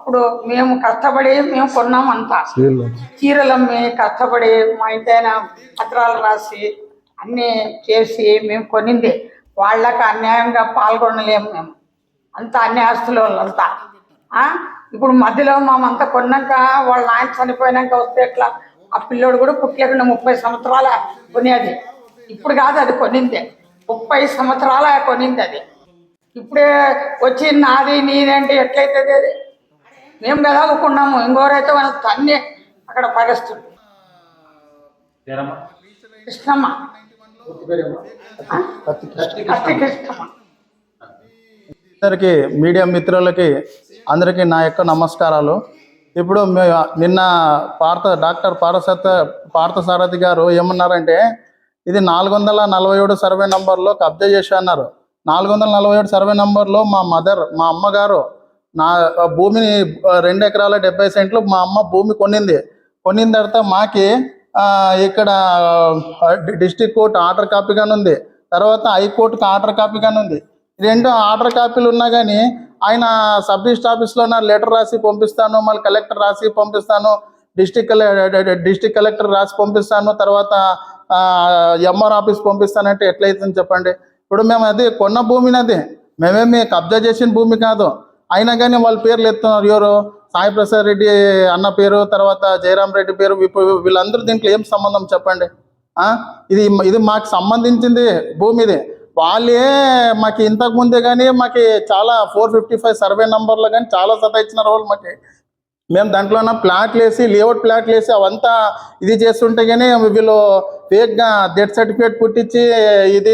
అప్పుడు మేము కష్టపడి మేము కొన్నాం అంతా చీరలు అమ్మి కష్టపడి మా ఇంటైన పత్రాలు రాసి అన్నీ చేసి మేము కొనింది. వాళ్ళకి అన్యాయంగా పాల్గొనలేము మేము. అంత అన్యాయస్తుల వాళ్ళంతా? ఇప్పుడు మధ్యలో మామంతా కొన్నాక వాళ్ళ నాయన చనిపోయినాక వస్తే ఎట్లా? ఆ పిల్లోడు కూడా పుట్టలేకుండా ముప్పై సంవత్సరాల కొనేది ఇప్పుడు కాదు అది కొనింది. ముప్పై సంవత్సరాల కొనింది అది. ఇప్పుడే వచ్చి నాది నీదంటే ఎట్లయితుంది అది? మేము కదా కొన్నాము ఇంకోరైతే వాళ్ళ తన్ని అక్కడ పరిస్థితులు కృష్ణమ్మ. అందరికీ మీడియా మిత్రులకి అందరికీ నా యొక్క నమస్కారాలు. ఇప్పుడు నిన్న పార్థ డాక్టర్ పారసత్ పార్థసారథి గారు ఏమన్నారంటే ఇది నాలుగు వందల నలభై ఏడు సర్వే నంబర్లో కబ్జా చేసి అన్నారు. నాలుగు వందల నలభై ఏడు సర్వే నంబర్లో మా మదర్ మా అమ్మగారు నా భూమిని రెండు ఎకరాల డెబ్బై సెంట్లు మా అమ్మ భూమి కొనింది కొనిన తర్వాత మాకి ఇక్కడ డిస్టిక్ కోర్ట్ ఆర్డర్ కాపీగానే ఉంది. తర్వాత హైకోర్టుకి ఆర్డర్ కాపీగానే ఉంది. రెండు ఆర్డర్ కాపీలు ఉన్నా కానీ ఆయన సబ్ రిజిస్టర్ ఆఫీస్లో నా లెటర్ రాసి పంపిస్తాను మళ్ళీ కలెక్టర్ రాసి పంపిస్తాను డిస్టిక్ డిస్టిక్ కలెక్టర్ రాసి పంపిస్తాను తర్వాత ఎంఆర్ ఆఫీస్ పంపిస్తానంటే ఎట్లయితుందని చెప్పండి. ఇప్పుడు మేము అది కొన్న భూమిని అది. మేమేమి కబ్జా చేసిన భూమి కాదు. అయినా కానీ వాళ్ళ పేర్లు ఎత్తున్నారు. ఎవరు? సాయి ప్రసాద్ రెడ్డి అన్న పేరు తర్వాత జయరాం రెడ్డి పేరు వీళ్ళందరూ దీంట్లో ఏం సంబంధం చెప్పండి? ఇది ఇది మాకు సంబంధించింది భూమి ఇది వాళ్ళే మాకు ఇంతకు ముందే కానీ మాకు చాలా ఫోర్ ఫిఫ్టీ ఫైవ్ సర్వే నంబర్లో కానీ చాలా సతాయించినారు వాళ్ళు మాకు. మేము దాంట్లోన ప్లాట్లు వేసి లేఅవుట్ ప్లాట్లు వేసి అవంతా ఇది చేస్తుంటే కానీ వీళ్ళు ఫేక్గా డెత్ సర్టిఫికేట్ పుట్టించి ఇది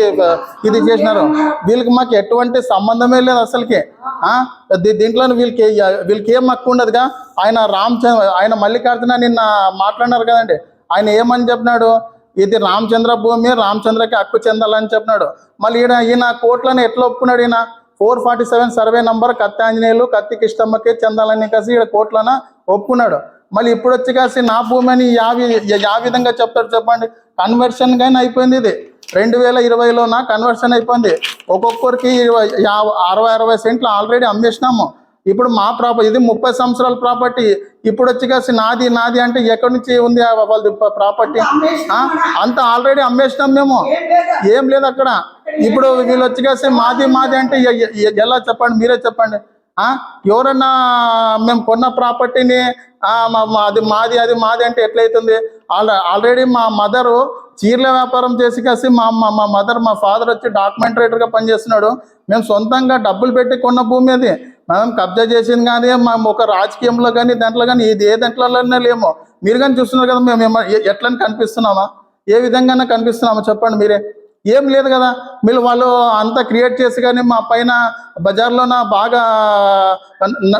ఇది చేసినారు. వీళ్ళకి మాకు ఎటువంటి సంబంధమే లేదు అసలుకి. దీంట్లో వీళ్ళకి వీళ్ళకి ఏం హక్కు ఉండదుగా? ఆయన రామచంద్ర ఆయన మల్లికార్జున నిన్న మాట్లాడినారు కదండి. ఆయన ఏమని చెప్పినాడు? ఇది రామచంద్ర భూమి రామచంద్రకి హక్కు చెందాలని చెప్పినాడు. మళ్ళీ ఈయన ఈయన కోట్లను ఎట్లా ఒప్పుకున్నాడు ఈయన? Four forty seven survey number Katti Anjaneyulu Katti కిష్టమ్మకి చెందాలని కలిసి ఇక్కడ కోట్లన ఒప్పుకున్నాడు. మళ్ళీ ఇప్పుడు వచ్చి కాసి నా భూమి అని యా వి- యా విధంగా చెప్తాడు చెప్పండి. కన్వర్షన్ కానీ అయిపోయింది ఇది. రెండు వేల ఇరవైలో నా కన్వర్షన్ అయిపోయింది. ఒక్కొక్కరికి ఇరవై అరవై అరవై సెంట్లు ఆల్రెడీ అమ్మేసినాము. ఇప్పుడు మా ప్రాపర్టీ ఇది ముప్పై సంవత్సరాల ప్రాపర్టీ. ఇప్పుడు వచ్చి కాసి నాది నాది అంటే ఎక్కడి నుంచి ఉంది వాళ్ళది ప్రాపర్టీ? అంత ఆల్రెడీ అమ్మేసినాం మేము. ఏం లేదు? అక్కడ. ఇప్పుడు వీళ్ళు వచ్చి కాసి మాది మాది అంటే ఎలా చెప్పండి? మీరే చెప్పండి. ఎవరన్నా మేము కొన్న ప్రాపర్టీని అది మాది అది మాది అంటే ఎట్లయితుంది? ఆల్ ఆల్రెడీ మా మదరు చీరల వ్యాపారం చేసి కాసి మా మా మా మదర్ మా ఫాదర్ వచ్చి డాక్యుమెంట్ రైటర్గా పనిచేస్తున్నాడు. మేము సొంతంగా డబ్బులు పెట్టి కొన్న భూమి అది. మనం కబ్జా చేసింది కానీ మేము ఒక రాజకీయంలో కానీ దాంట్లో కానీ ఇది ఏ దాంట్లోనే లేము. మీరు కానీ చూస్తున్నారు కదా మేము ఎట్లని కనిపిస్తున్నామా? ఏ విధంగా కనిపిస్తున్నామా చెప్పండి మీరే. ఏం లేదు కదా మీరు వాళ్ళు అంతా క్రియేట్ చేసి కానీ మా పైన బజార్లోన బాగా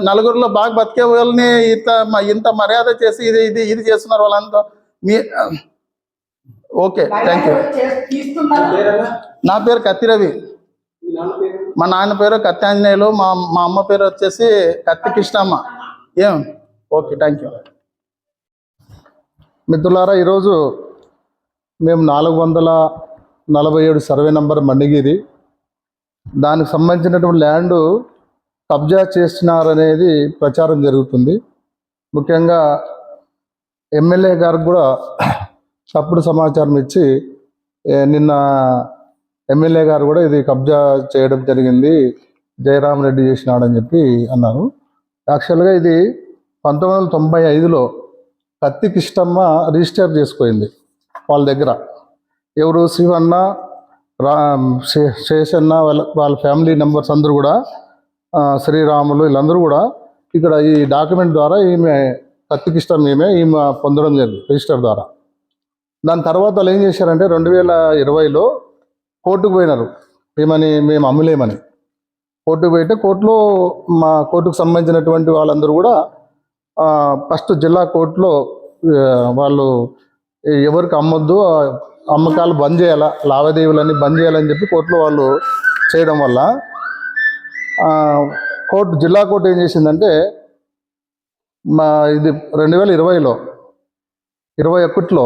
నలుగురిలో బాగా బతికే వాళ్ళని ఇంత మ- ఇంత మర్యాద చేసి ఇది ఇది ఇది చేస్తున్నారు వాళ్ళంతా. మీ ఓకే థ్యాంక్ యూ నా పేరు కత్తి రవి మా నాన్న పేరు కత్తి ఆంజనేయులు మా మా అమ్మ పేరు వచ్చేసి కత్తి కృష్ణమ్మ ఏం? ఓకే థ్యాంక్ యూ మిత్రులారా ఈరోజు మేము నాలుగు వందల నలభై ఏడు సర్వే నంబర్ మండిగిరి. దానికి సంబంధించినటువంటి ల్యాండ్ కబ్జా చేస్తున్నారనేది ప్రచారం జరుగుతుంది. ముఖ్యంగా ఎమ్మెల్యే గారికి కూడా తప్పుడు సమాచారం ఇచ్చి నిన్న ఎమ్మెల్యే గారు కూడా ఇది కబ్జా చేయడం జరిగింది జయరామ్ రెడ్డి చేసినాడని చెప్పి అన్నారు. యాక్చువల్గా ఇది పంతొమ్మిది వందల తొంభై ఐదులో కత్తి కిష్టమ్మ రిజిస్టర్ చేసుకోయింది వాళ్ళ దగ్గర. ఎవరు శివన్న రా శేషన్న వాళ్ళ వాళ్ళ ఫ్యామిలీ మెంబర్స్ అందరూ కూడా శ్రీరాములు వీళ్ళందరూ కూడా ఇక్కడ ఈ డాక్యుమెంట్ ద్వారా ఈమె కత్తికిష్టం ఈమె ఈమె పొందడం జరిగింది రిజిస్టర్ ద్వారా. దాని తర్వాత వాళ్ళు ఏం చేశారంటే రెండు వేల ఇరవైలో కోర్టుకు పోయినారు. ఏమని మేము అమ్ములేమని. కోర్టుకు పోయితే కోర్టులో మా కోర్టుకు సంబంధించినటువంటి వాళ్ళందరూ కూడా ఫస్ట్ జిల్లా కోర్టులో వాళ్ళు ఎవరికి అమ్మొద్దు అమ్మకాలు బంద్ చేయాలా లావాదేవీలన్నీ బంద్ చేయాలని చెప్పి కోర్టులో వాళ్ళు చేయడం వల్ల కోర్టు జిల్లా కోర్టు ఏం చేసిందంటే మా ఇది రెండు వేల ఇరవైలో ఇరవై ఒకటిలో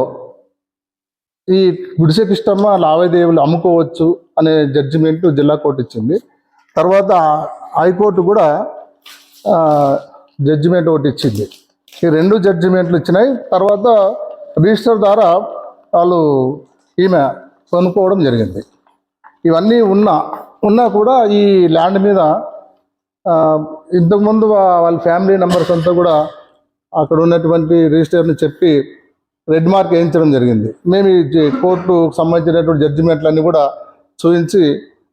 ఈ గుడిసె కిష్టమ్మ లావాదేవీలు అమ్ముకోవచ్చు అనే జడ్జిమెంట్ జిల్లా కోర్టు ఇచ్చింది. తర్వాత హైకోర్టు కూడా జడ్జిమెంట్ ఒకటి ఇచ్చింది. ఈ రెండు జడ్జిమెంట్లు ఇచ్చినాయి. తర్వాత రిజిస్టర్ ద్వారా వాళ్ళు ఈమె కొనుక్కోవడం జరిగింది. ఇవన్నీ ఉన్నా ఉన్నా కూడా ఈ ల్యాండ్ మీద ఇంతకుముందు వాళ్ళ ఫ్యామిలీ మెంబర్స్ అంతా కూడా అక్కడ ఉన్నటువంటి రిజిస్టర్ని చెప్పి రెడ్ మార్క్ వేయించడం జరిగింది. మేము ఈ కోర్టు కోర్టుకు సంబంధించినటువంటి జడ్జిమెంట్లన్నీ కూడా చూపించి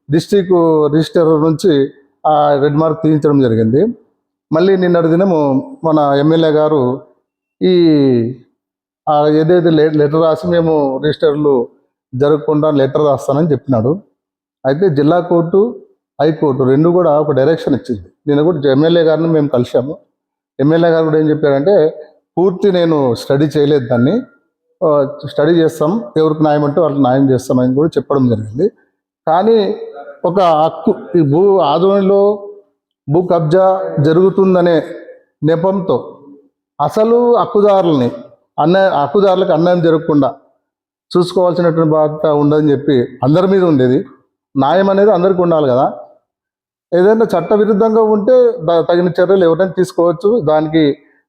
డిస్టిక్ రిజిస్టర్ నుంచి ఆ రెడ్ మార్క్ తీయించడం జరిగింది. మళ్ళీ నిన్నటి దినము మన ఎమ్మెల్యే గారు ఈ ఏదైతే లెటర్ రాసి మేము రిజిస్టర్లు జరగకుండా లెటర్ రాస్తానని చెప్పినాడు. అయితే జిల్లా కోర్టు హైకోర్టు రెండు కూడా ఒక డైరెక్షన్ ఇచ్చింది. నేను కూడా ఎమ్మెల్యే గారిని మేము కలిసాము ఎమ్మెల్యే గారు కూడా ఏం చెప్పారంటే పూర్తి నేను స్టడీ చేయలేదు దాన్ని. స్టడీ చేస్తాం. ఎవరికి న్యాయం అంటే వాళ్ళకి న్యాయం చేస్తామని కూడా చెప్పడం జరిగింది. కానీ ఒక హక్కు ఈ భూ ఆధ్వర్యంలో భూ కబ్జా జరుగుతుందనే నెపంతో అసలు హక్కుదారులని అన్యాయం హక్కుదారులకు అన్యాయం జరగకుండా చూసుకోవాల్సినటువంటి బాధ్యత ఉండదని చెప్పి అందరి మీద ఉండేది. న్యాయం అనేది అందరికీ ఉండాలి కదా. ఏదైనా చట్టవిరుద్ధంగా ఉంటే తగిన చర్యలు ఎవరైనా తీసుకోవచ్చు. దానికి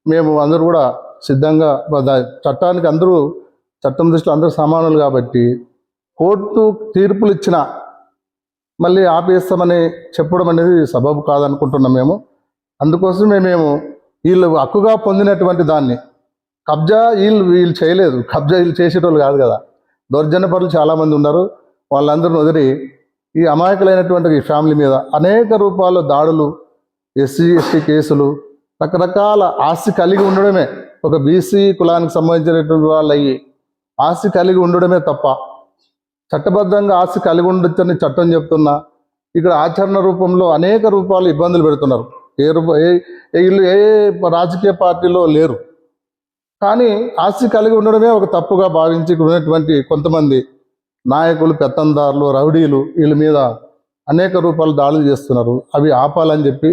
మేము అందరూ కూడా సిద్ధంగా చట్టానికి అందరూ చట్టం దృష్టిలో అందరూ సమానులు కాబట్టి కోర్టు తీర్పులు ఇచ్చిన మళ్ళీ ఆపేస్తామని చెప్పడం అనేది సబబు కాదనుకుంటున్నాం మేము. అందుకోసమే మేము వీళ్ళు హక్కుగా పొందినటువంటి దాన్ని కబ్జా వీళ్ళు వీళ్ళు చేయలేదు. కబ్జా వీళ్ళు చేసేటోళ్ళు కాదు కదా. దౌర్జన్య పరులు చాలామంది ఉన్నారు. వాళ్ళందరూ వదిలి ఈ అమాయకులైనటువంటి ఈ ఫ్యామిలీ మీద అనేక రూపాల దాడులు ఎస్సీ ఎస్టీ కేసులు రకరకాల ఆస్తి కలిగి ఉండడమే. ఒక బీసీ కులానికి సంబంధించినటువంటి వాళ్ళు అయ్యి ఆస్తి కలిగి ఉండడమే తప్ప చట్టబద్ధంగా ఆస్తి కలిగి ఉండొచ్చని చట్టం చెప్తున్నా ఇక్కడ ఆచరణ రూపంలో అనేక రూపాలు ఇబ్బందులు పెడుతున్నారు. ఏ రూప ఏ వీళ్ళు ఏ రాజకీయ పార్టీలో లేరు. కానీ ఆస్తి కలిగి ఉండడమే ఒక తప్పుగా భావించి ఉన్నటువంటి కొంతమంది నాయకులు పెత్తందారులు రౌడీలు వీళ్ళ మీద అనేక రూపాలు దాడులు చేస్తున్నారు. అవి ఆపాలని చెప్పి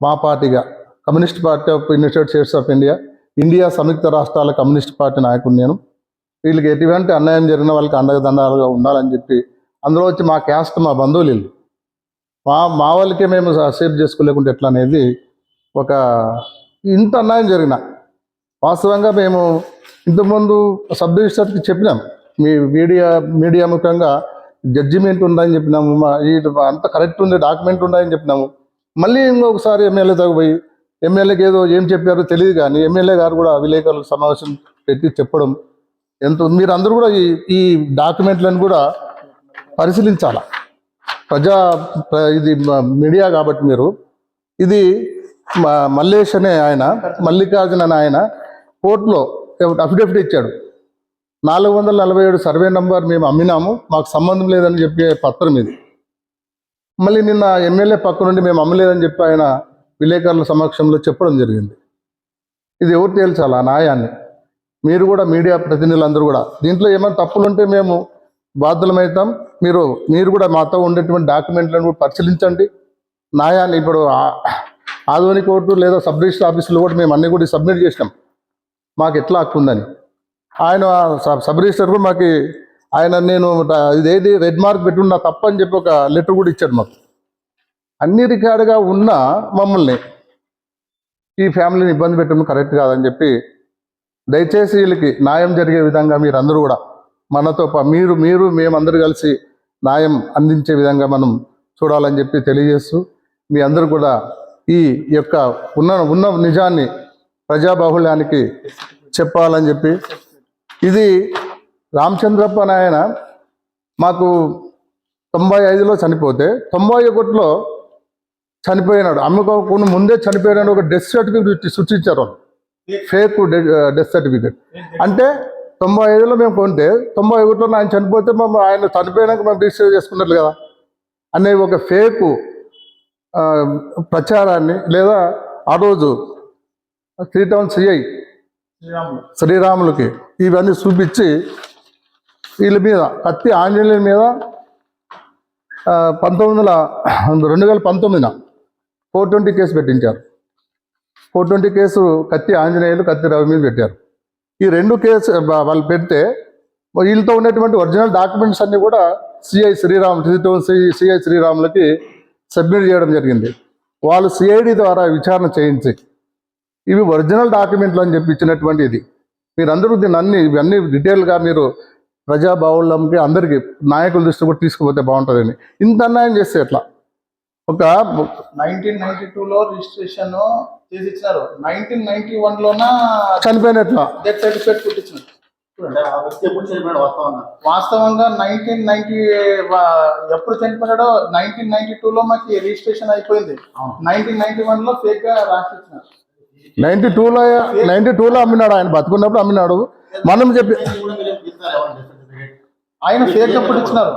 మా పార్టీగా communist party of united states of India India సంయుక్త రాష్ట్రాల కమ్యూనిస్ట్ పార్టీ నాయకుడు నేను. వీళ్ళకి ఎటువంటి అన్యాయం జరిగిన వాళ్ళకి అండదండాలుగా ఉండాలని చెప్పి అందులో వచ్చి మా క్యాస్ట్ మా బంధువులు వీళ్ళు. మా మా వాళ్ళకే మేము సేవ్ చేసుకోలేకుంటే ఎట్లా అనేది ఒక ఇంత అన్యాయం జరిగిన. వాస్తవంగా మేము ఇంతకుముందు సబ్ రిజిస్టర్కి చెప్పినాం. మీ మీడియా మీడియా ముఖ్యంగా జడ్జిమెంట్ ఉందని చెప్పినాము. మా ఈ అంత కరెక్ట్ ఉంది డాక్యుమెంట్ ఉందని చెప్పినాము. మళ్ళీ ఇంకొకసారి ఎమ్మెల్యే దగ్గర పోయి ఎమ్మెల్యేకి ఏదో ఏం చెప్పారో తెలియదు కానీ ఎమ్మెల్యే గారు కూడా విలేకరుల సమావేశం పెట్టి చెప్పడం ఎంత మీరు అందరూ కూడా ఈ ఈ డాక్యుమెంట్లను కూడా పరిశీలించాలా? ప్రజా ఇది మీడియా కాబట్టి మీరు ఇది మ- మల్లేష్ అనే ఆయన మల్లికార్జున అనే ఆయన కోర్టులో అఫిడవిట్ ఇచ్చాడు. నాలుగు వందల నలభై ఏడు సర్వే నంబర్ మేము అమ్మినాము మాకు సంబంధం లేదని చెప్పే పత్రం ఇది. మళ్ళీ నిన్న ఎమ్మెల్యే పక్క నుండి మేము అమ్మలేదని చెప్పి ఆయన విలేకరుల సమక్షంలో చెప్పడం జరిగింది. ఇది ఎవరు తేల్చాలి ఆ న్యాయాన్ని? మీరు కూడా మీడియా ప్రతినిధులందరూ కూడా. దీంట్లో ఏమైనా తప్పులుంటే మేము బాధ్యులమవుతాం మీరు మీరు కూడా మాతో ఉండేటువంటి డాక్యుమెంట్లను కూడా పరిశీలించండి. న్యాయాన్ని ఇప్పుడు ఆధునిక కోర్టు లేదా సబ్ రిజిస్టర్ ఆఫీసులో కూడా మేము అన్ని కూడా సబ్మిట్ చేసినాం. మాకు ఎట్లా హక్కు ఉందని. ఆయన సబ్- రిజిస్టర్ కూడా మాకు ఆయన నేను ఇదేది రెడ్ మార్క్ పెట్టున్నా తప్పని చెప్పి ఒక లెటర్ కూడా ఇచ్చాడు మాకు. అన్ని రికార్డుగా ఉన్న మమ్మల్ని ఈ ఫ్యామిలీని ఇబ్బంది పెట్టడం కరెక్ట్ కాదని చెప్పి దయచేసి వీళ్ళకి న్యాయం జరిగే విధంగా మీరందరూ కూడా మనతో పా- మీరు మీరు మేమందరూ కలిసి న్యాయం అందించే విధంగా మనం చూడాలని చెప్పి తెలియజేస్తూ మీ అందరూ కూడా ఈ యొక్క ఉన్న ఉన్న నిజాన్ని ప్రజాబాహుళ్యానికి చెప్పాలని చెప్పి ఇది రామచంద్రప్ప నాయన మాకు తొంభై ఐదులో చనిపోతే తొంభై ఒకటిలో చనిపోయినాడు. అమ్ముకోకుండా ముందే చనిపోయినాడు. ఒక డెత్ సర్టిఫికేట్ సృష్టించారు. ఫేక్ డెత్ సర్టిఫికేట్ అంటే తొంభై ఐదులో మేము కొంటే తొంభై ఒకటిలో ఆయన చనిపోతే మేము ఆయన చనిపోయినాక మేము రిజిస్టర్ చేసుకున్నట్లు కదా? అనే ఒక ఫేక్ ప్రచారాన్ని లేదా ఆ రోజు త్రీ టౌన్ సిఐ శ్రీరాములకి ఇవన్నీ చూపించి వీళ్ళ మీద కత్తి ఆంజనేయుల మీద ఆ, పంతొమ్మిది వందల రెండు వేల పంతొమ్మిదిన ఫోర్ ట్వంటీ కేసు పెట్టించారు. Four twenty case Katti Anjaneyulu Katti Ravi మీద పెట్టారు. ఈ రెండు కేసు వాళ్ళు పెడితే వీళ్ళతో ఉన్నటువంటి ఒరిజినల్ డాక్యుమెంట్స్ అన్నీ కూడా సిఐ శ్రీరామ్ సిఐ శ్రీరాములకి సబ్మిట్ చేయడం జరిగింది. వాళ్ళు సిఐడి ద్వారా విచారణ చేయించి ఇవి ఒరిజినల్ డాక్యుమెంట్లు అని చెప్పి ఇచ్చినటువంటి ఇది. మీరందరూ దీన్ని అన్ని ఇవన్నీ డీటెయిల్గా మీరు ప్రజాబావులంకి అందరికీ నాయకుల దృష్టి కూడా తీసుకుపోతే బాగుంటుందని. ఇంత అన్యాయం చేస్తే ఎట్లా? ఒక నైన్టీన్ నైన్టీ టూలో రిజిస్ట్రేషన్ చేసి ఇచ్చినారు నైన్టీన్ నైన్టీ వన్ లోన చనిపోయినట్లా డెత్ సర్టిఫికేట్ పుట్టించినారు వాస్తవంగా? నైన్టీన్ నైన్టీ ఎప్పుడు చనిపోయాడో నైన్టీన్ నైన్టీ టూలో మాకు రిజిస్ట్రేషన్ అయిపోయింది. నైన్టీన్ నైన్టీ వన్లో ఫేక్గా రాసి ఇచ్చినారు నైన్టీ టూలో నైన్టీ టూలో అమ్మినాడు ఆయన బతుకున్నప్పుడు అమ్మినాడు. మనం చెప్పి ఆయన ఫేక్ ఎప్పుడు ఇచ్చినారు?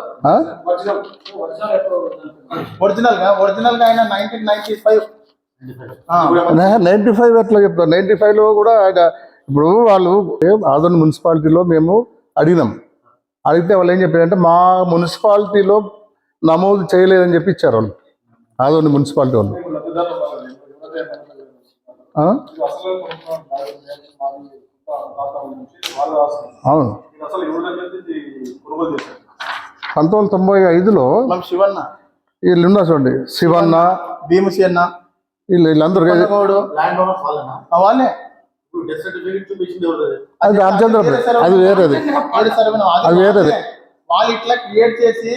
ఒరిజినల్గా ఒరిజినల్గా ఆయన nineteen ninety five ninety five ఎట్లా చెప్తారు? నైన్టీ ఫైవ్లో కూడా ఆయన ఇప్పుడు వాళ్ళు ఆదోని మున్సిపాలిటీలో మేము అడిగినాం. అడిగితే వాళ్ళు ఏం చెప్పారంటే మా మున్సిపాలిటీలో నమోదు చేయలేదని చెప్పి ఇచ్చారు వాళ్ళు. ఆదోని మున్సిపాలిటీ వాళ్ళు. ఆ? అవును పంతొమ్మిది వందల తొంభై ఐదులో శివన్న. వీళ్ళు ఉన్నారు చూడండి. శివన్న భీమసేన. వీళ్ళు వీళ్ళందరూ వాళ్ళే. అది? అది వేరేది. అది వేరేది. వాళ్ళు. ఇట్లా క్రియేట్ చేసి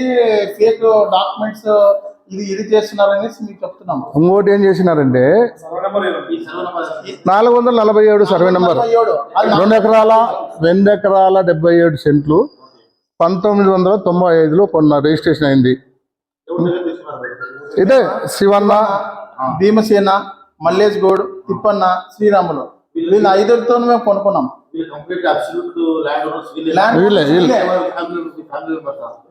ఫేక్ డాక్యుమెంట్స్ ఇది ఇది చేస్తున్నారనేసి మీకు చెప్తున్నాము. ఇంకోటి ఏం చేసినారంటే నాలుగు వందల నలభై ఏడు సర్వే నెంబర్ రెండు ఎకరాల రెండు ఎకరాల డెబ్బై ఏడు సెంట్లు. పంతొమ్మిది వందల తొంభై ఐదులో కొన్న రిజిస్ట్రేషన్ అయింది. ఇదే శివన్న భీమసేన మల్లేష్ గౌడ్ తిప్పన్న శ్రీరాములు. వీళ్ళు ఐదుతో మేము కొనుక్కున్నాం. ల్యాండ్ వీళ్ళే. వీళ్ళే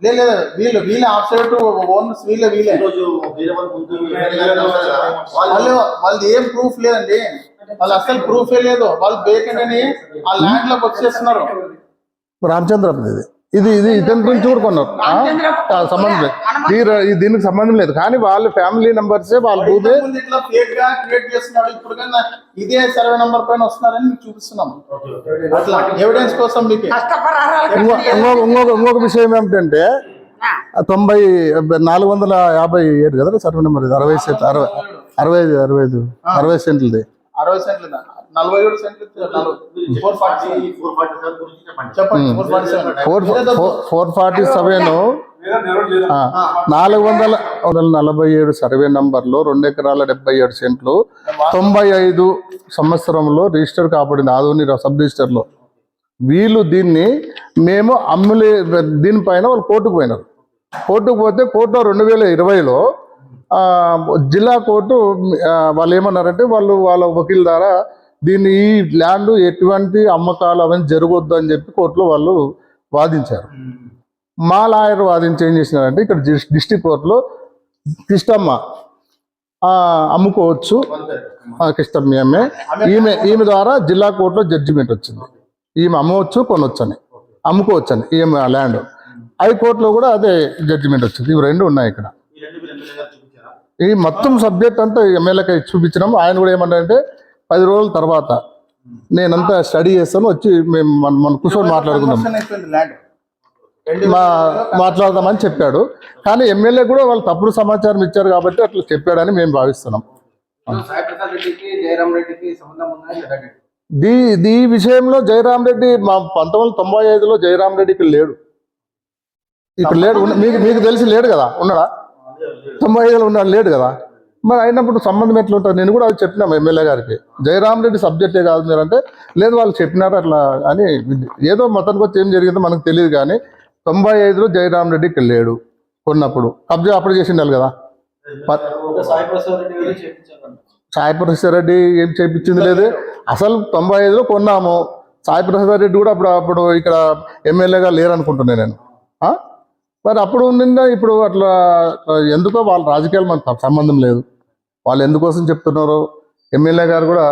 లేదు లేదు వీళ్ళు వీళ్ళే ఆబ్సల్యూట్ ఓన్ వీళ్ళే వీళ్ళే. వాళ్ళు వాళ్ళది ఏం ప్రూఫ్ లేదండి. వాళ్ళు అసలు ప్రూఫే లేదు. వాళ్ళు బేకెండ్ అని ఆ ల్యాండ్లోకి వచ్చేస్తున్నారు. రామచంద్రపురం ఇది ఇది ఇది ఇతని గురించి కూడా కొన్నారు. సంబంధం లేదు. దీనికి సంబంధం లేదు. కానీ వాళ్ళ ఫ్యామిలీ మెంబర్సే వాళ్ళ భూమి ఇంతకుముందు ఇట్లా ఫేక్గా క్రియేట్ చేస్తున్నాడు. ఇప్పుడు కన్నా ఇదే సర్వే నంబర్ పైన వస్తున్నారని మీకు చూపిస్తున్నాం. అట్లా ఎవిడెన్స్ కోసం మీకు. ఇంకొక ఇంకొక విషయం ఏమిటంటే ఆ. తొంభై నాలుగు వందల యాభై ఏడు కదా సర్వే నెంబర్ ఇది? అరవై సెంట్ అరవై అరవై ఐదు అరవై ఐదు అరవై సెంట్లది. అరవై సెంట్లు నలభై ఏడు సెంట్లు ఫోర్ ఫార్టీ చెప్పండి. Four forty seven. Four four forty seven నాలుగు వందల వందల నలభై ఏడు సర్వే నంబర్లో రెండు ఎకరాల డెబ్బై ఏడు సెంట్లు తొంభై ఐదు సంవత్సరంలో రిజిస్టర్ కాబడింది ఆధుని సబ్ రిజిస్టర్లో. వీళ్ళు దీన్ని మేము అమ్ములే దీనిపైన వాళ్ళు కోర్టుకు పోయినారు. కోర్టుకు పోతే కోర్టులో రెండు వేల ఇరవైలో జిల్లా కోర్టు వాళ్ళు ఏమన్నారంటే వాళ్ళు వాళ్ళ వకీల్ ద్వారా దీన్ని ఈ ల్యాండ్ ఎటువంటి అమ్మకాలు అవన్నీ జరగొద్దు అని చెప్పి కోర్టులో వాళ్ళు వాదించారు. మా లాయర్ వాదించి ఏం చేసినారంటే ఇక్కడ డిస్టిక్ కోర్టులో కిష్టమ్మ అమ్ముకోవచ్చు. ఆ, కిష్టమ్మ ఆమె ఈమె ఈమె ద్వారా జిల్లా కోర్టులో జడ్జిమెంట్ వచ్చింది. ఈమె అమ్మవచ్చు కొనవచ్చు అని అమ్ముకోవచ్చు అని ఈమె ల్యాండ్ హైకోర్టులో కూడా అదే జడ్జిమెంట్ వచ్చింది. ఇవి రెండు ఉన్నాయి ఇక్కడ. ఈ మొత్తం సబ్జెక్ట్ అంతా ఎమ్మెల్యేకి చూపించినాం ఆయన కూడా ఏమన్నారంటే పది రోజుల తర్వాత నేనంతా స్టడీ చేస్తాను వచ్చి మేము మన మన కూర్చొని మాట్లాడుకుందాం. మా మాట్లాడదామని చెప్పాడు. కానీ ఎమ్మెల్యే కూడా వాళ్ళు తప్పుడు సమాచారం ఇచ్చారు కాబట్టి అట్లా చెప్పాడని మేము భావిస్తున్నాం. దీ దీ విషయంలో జయరాం రెడ్డి మా పంతొమ్మిది వందల తొంభై ఐదులో జయరాం రెడ్డి ఇక్కడ లేడు. ఇక్కడ లేడు మీకు మీకు తెలిసి లేడు కదా ఉన్నాడా? తొంభై ఐదులో ఉన్నాడు లేడు కదా? మరి అయినప్పుడు సంబంధం ఎట్లా ఉంటుంది? నేను కూడా అది చెప్పినాం ఎమ్మెల్యే గారికి. జయరామ్ రెడ్డి సబ్జెక్టే కాదు అంటే లేదు వాళ్ళు చెప్పినారు అట్లా అని ఏదో మతానికి వచ్చి ఏం జరిగిందో మనకు తెలియదు కానీ తొంభై ఐదులో జయరామ్ రెడ్డి ఇక్కడ లేడు కొన్నప్పుడు. కబ్జా అప్పుడు చేసిండాలి కదా? సాయి సాయిప్రసాద్ రెడ్డి ఏం చేయించింది లేదు. అసలు తొంభై ఐదులో కొన్నాము. సాయి ప్రసాద్ రెడ్డి కూడా అప్పుడు అప్పుడు ఇక్కడ ఎమ్మెల్యేగా లేరనుకుంటున్నాను నేను. మరి అప్పుడు నిన్న ఇప్పుడు అట్లా ఎందుకో వాళ్ళ రాజకీయాలు మనకు సంబంధం లేదు. వాళ్ళు ఎందుకోసం చెప్తున్నారో? ఎమ్మెల్యే గారు కూడా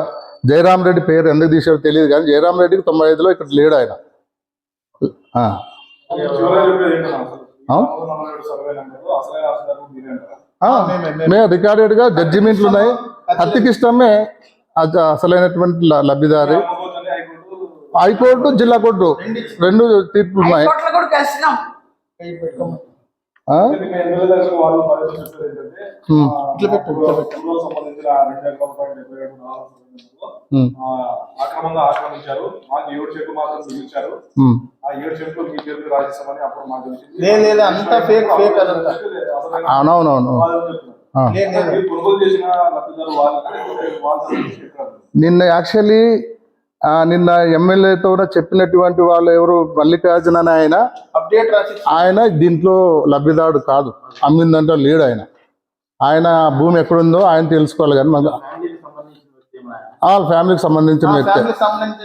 జయరామ్ రెడ్డి పేరు ఎందుకు తీసారో తెలియదు కానీ జయరామ్ రెడ్డికి తొంభై ఐదులో ఇక్కడ లేడు ఆయన. మేము రికార్డెడ్గా జడ్జిమెంట్లు ఉన్నాయి. అతికి ఇష్టమే అసలైనటువంటి లబ్ధిదారి. హైకోర్టు జిల్లా కోర్టు రెండు తీర్పులు ఉన్నాయి. ఇట్లా పెట్టు ఇట్లా పెట్టు. సంబంధించిన రెండు ఎకరాల పాయింట్ డెబ్బై ఏడు నాలుగు ఉమ్, ఆ, అక్రమంగా ఆక్రమించారు. మాకు ఏడు చెట్లు మాత్రం మిగిల్చారు. ఆ ఏడు చెట్లు మీ అప్పుడు మాకు లేదు, అంతా అవునవునవును. కొనుగోలు చేసిన లబ్ధిదారు వాళ్ళు చెప్పారు. నిన్న యాక్చువల్లీ నిన్న ఎమ్మెల్యేతో కూడా చెప్పినటువంటి వాళ్ళు ఎవరు? మల్లికార్జున అనే ఆయన. ఆయన దీంట్లో లబ్ధిదారుడు కాదు. అమ్మిందంటే లేడు ఆయన. ఆయన భూమి ఎక్కడుందో ఆయన తెలుసుకోవాలి కానీ మన వాళ్ళ ఫ్యామిలీకి సంబంధించిన వ్యక్తి.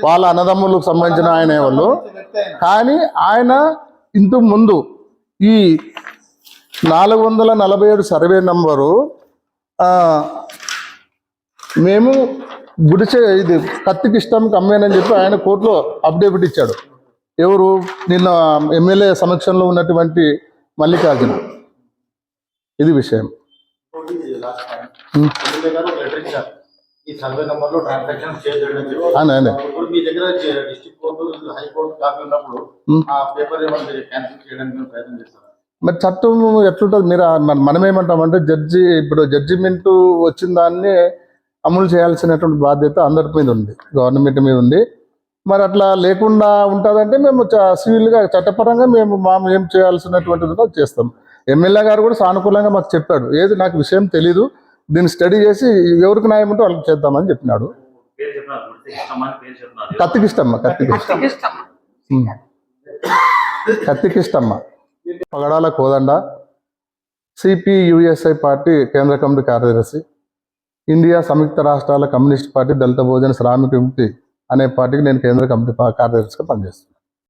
వాళ్ళ అన్నదమ్ములకు సంబంధించిన ఆయన వాళ్ళు. కానీ ఆయన ఇంతకు ముందు ఈ నాలుగు వందల నలభై ఏడు సర్వే నంబరు మేము గుడిచే ఇది కత్తికి ఇష్టంకి అమ్మానని చెప్పి ఆయన కోర్టులో అప్డేవిట్ ఇచ్చాడు. ఎవరు? నిన్న ఎమ్మెల్యే సమక్షంలో ఉన్నటువంటి మల్లికార్జున. ఇది విషయం. మీరు చట్టం ఎట్లుంటుంది? మీరు మనం ఏమంటామంటే జడ్జి ఇప్పుడు జడ్జిమెంట్ వచ్చిన దాన్ని అమలు చేయాల్సినటువంటి బాధ్యత అందరి మీద ఉంది గవర్నమెంట్ మీద ఉంది. మరి అట్లా లేకుండా ఉంటుందంటే మేము చ- సివిల్గా చట్టపరంగా మేము మా ఏం చేయాల్సినటువంటిది చేస్తాం. ఎమ్మెల్యే గారు కూడా సానుకూలంగా మాకు చెప్పాడు. ఏది నాకు విషయం తెలీదు. దీన్ని స్టడీ చేసి ఎవరికి న్యాయం ఉంటే వాళ్ళకి చేద్దామని చెప్పినాడు. కత్తికిష్టమ్మ కత్తికి ఇష్టం ఉం. కత్తికిష్టమ్మ పగడాల కోదండ సిపియుఎస్ఐ పార్టీ కేంద్ర కమిటీ కార్యదర్శి ఇండియా సంయుక్త రాష్ట్రాల కమ్యూనిస్ట్ పార్టీ దళిత భోజన శ్రామిక విముక్తి అనే పార్టీకి నేను కేంద్ర కమిటీ కార్యదర్శిగా పనిచేస్తున్నాను.